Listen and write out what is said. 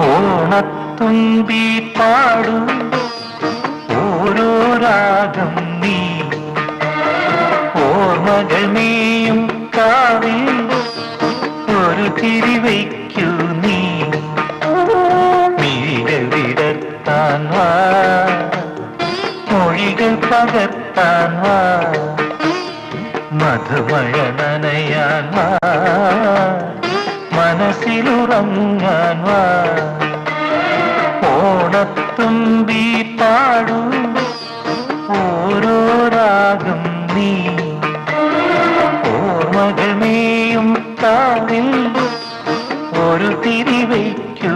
ഓണത്തുമ്പി പാടും. ഓരോ രാഗം നീ. ഓർമ്മകൾ കാവിൽ ഒരു തിരിവയ്ക്കു നീ. വീട് വിടർത്താൻ വാ. മൊഴികൾ പകർത്താൻ വാ. മധുമഴ നനയാൻ വാ. മനസ്സിലുറങ്ങാൻ വാ. ഓണത്തുമ്പി പാടൂ. ഓരോ രാഗം നീ ഓർമ്മകൾ നീയും കാവിൽ ഒരു തിരി വയ്ക്കൂ.